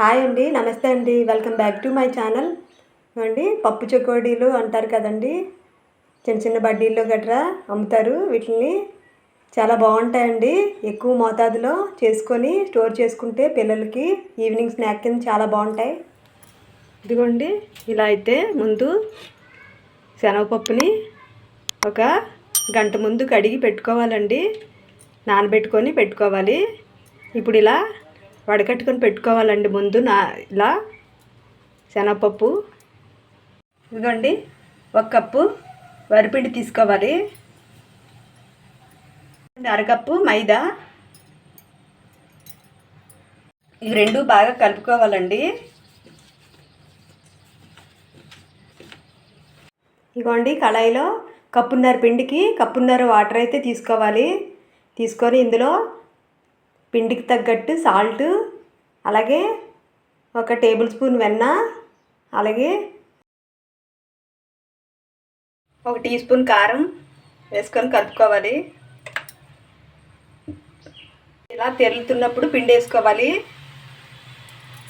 Hi అండి నమస్తే అండి. Welcome back to my channel అండి పప్పు చకోడీలు అంటారు కదండి. చిన్న చిన్న బడ్డీల్లో గట్రా అమ్ముతారు. వీటిని చాలా బాగుంటాయండి. ఎక్కువ మోతాదులో చేసుకొని స్టోర్ చేసుకుంటే పిల్లలకి ఈవినింగ్ స్నాక్ కింద చాలా బాగుంటాయి. ఇదిగోండి ఇలా అయితే ముందు శనగపప్పుని ఒక గంట ముందు కడిగి పెట్టుకోవాలండి. నానబెట్టుకొని పెట్టుకోవాలి. ఇప్పుడు ఇలా వడకట్టుకొని పెట్టుకోవాలండి ముందు నా ఇలా శనగపప్పు. ఇదిగోండి ఒక కప్పు వరిపిండి తీసుకోవాలి. అరకప్పు మైదా. ఇవి రెండు బాగా కలుపుకోవాలండి. ఇగోండి కళాయిలో కప్పున్నర పిండికి కప్పున్నర వాటర్ అయితే తీసుకోవాలి. తీసుకొని ఇందులో పిండికి తగ్గట్టు సాల్ట్ అలాగే ఒక టేబుల్ స్పూన్ వెన్న అలాగే ఒక టీ స్పూన్ కారం వేసుకొని కలుపుకోవాలి. ఇలా తెరులుతున్నప్పుడు పిండి వేసుకోవాలి.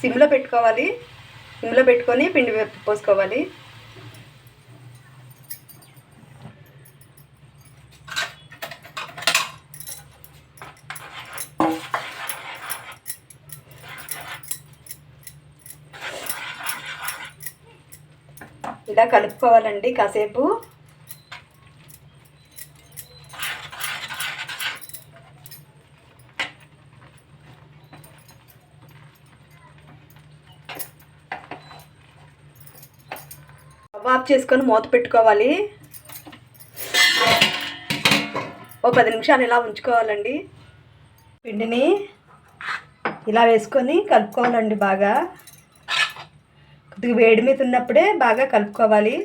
సిమ్లో పెట్టుకోవాలి. సిమ్లో పెట్టుకొని పిండి పోసుకోవాలి. ఇలా కలుపుకోవాలండి కాసేపు. ఆఫ్ చేసుకొని మూత పెట్టుకోవాలి. ఓ పది నిమిషాలు ఇలా ఉంచుకోవాలండి. పిండిని ఇలా వేసుకొని కలుపుకోవాలండి బాగా. వేడి మీద ఉన్నప్పుడే బాగా కలుపుకోవాలి.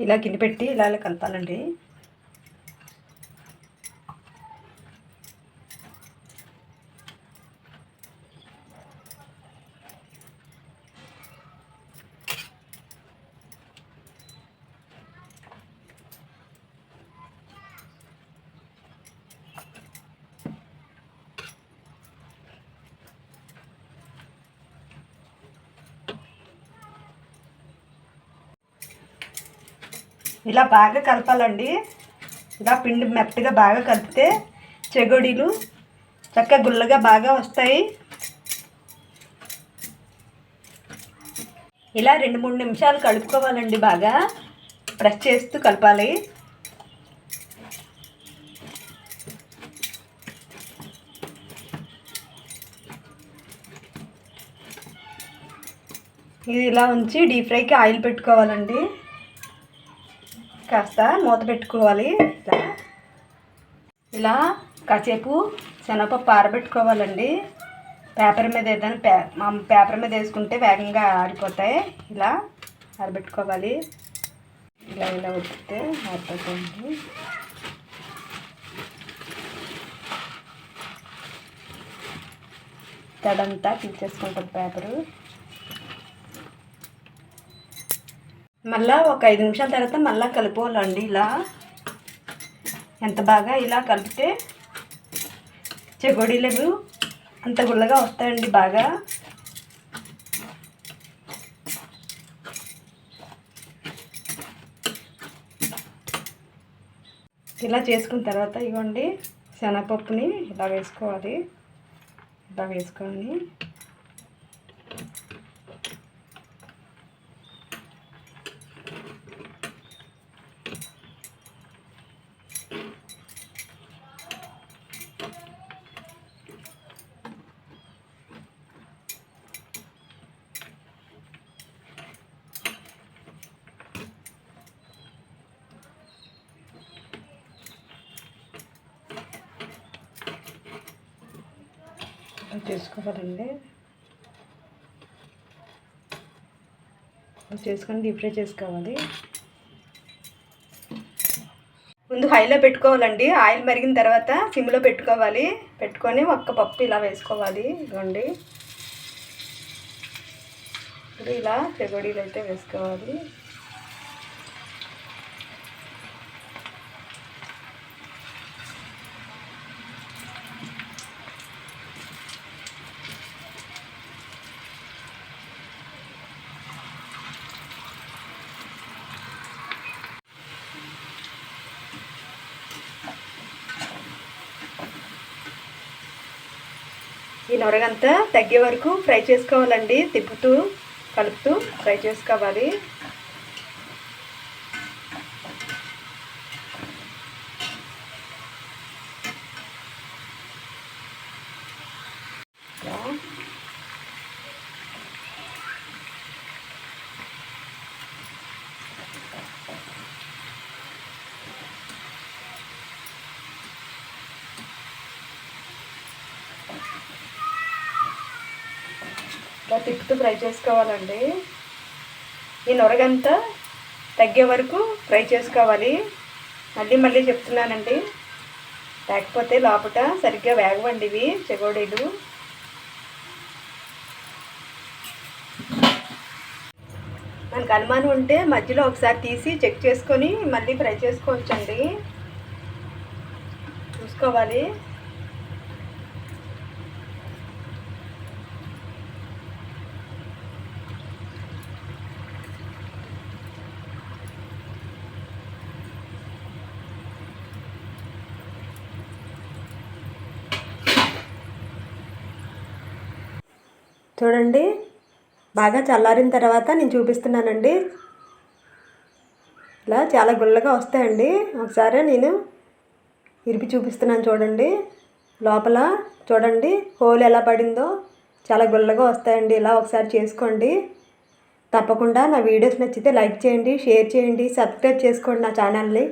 ఇలా గిన్నె పెట్టి ఇలా ఇలా కలపాలండి. ఇలా బాగా కలపాలండి. ఇలా పిండి మెత్తగా బాగా కలిపితే చెగోడీలు చక్కగా గుల్లగా బాగా వస్తాయి. ఇలా రెండు మూడు నిమిషాలు కలుపుకోవాలండి బాగా. ప్రెస్ చేస్తూ కలపాలి. ఇది ఇలా ఉంచి డీప్ ఫ్రైకి ఆయిల్ పెట్టుకోవాలండి. కాస్త మూత పెట్టుకోవాలి. ఇలా. ఇలా కాసేపు శనగపప్పు ఆరబెట్టుకోవాలండి. పేపర్ మీద ఏదైనా పే మా పేపర్ మీద వేసుకుంటే వేగంగా ఆరిపోతాయి. ఇలా ఆరబెట్టుకోవాలి. ఇలా ఇలా వస్తే ఆరిపోతుంది. తడంతా తీసేసుకుంటుంది పేపరు. మళ్ళా ఒక ఐదు నిమిషాల తర్వాత మళ్ళీ కలుపుకోవాలండి ఇలా. ఎంత బాగా ఇలా కలిపితే చెగోడీలు అంత గుల్లగా వస్తాయండి బాగా. ఇలా చేసుకున్న తర్వాత ఇవ్వండి శనగపప్పుని ఇలా వేసుకోవాలి. ఇలా వేసుకొని చేసుకోవాలండి. చేసుకొని డీప్ ఫ్రై చేసుకోవాలి. ముందు హైలో పెట్టుకోవాలండి. ఆయిల్ మరిగిన తర్వాత సిమ్లో పెట్టుకోవాలి. పెట్టుకొని ఒక్క పప్పు ఇలా వేసుకోవాలి. ఇదిగోండి. ఇప్పుడు ఇలా చెగొడీలు అయితే వేసుకోవాలి. ఈ నొరగంతా తగ్గే వరకు ఫ్రై చేసుకోవాలండి. తిప్పుతూ కలుపుతూ ఫ్రై చేసుకోవాలి. ఇలా తిప్పుతూ ఫ్రై చేసుకోవాలండి. ఈ నొరగంతా తగ్గే వరకు ఫ్రై చేసుకోవాలి. మళ్ళీ మళ్ళీ చెప్తున్నానండి. లేకపోతే లోపల సరిగ్గా వేగవండి ఇవి చెగోడీలు. మనకు అనుమానం ఉంటే మధ్యలో ఒకసారి తీసి చెక్ చేసుకొని మళ్ళీ ఫ్రై చేసుకోవచ్చండి. చూసుకోవాలి. చూడండి. బాగా చల్లారిన తర్వాత నేను చూపిస్తున్నానండి. ఇలా చాలా గుల్లగా వస్తాయండి. ఒకసారి నేను ఇరిపి చూపిస్తున్నాను చూడండి. లోపల చూడండి హోల్ ఎలా పడిందో చాలా గుల్లగా వస్తాయండి. ఇలా ఒకసారి చేసుకోండి. తప్పకుండా నా వీడియోస్ నచ్చితే లైక్ చేయండి షేర్ చేయండి సబ్స్క్రైబ్ చేసుకోండి నా ఛానల్ని.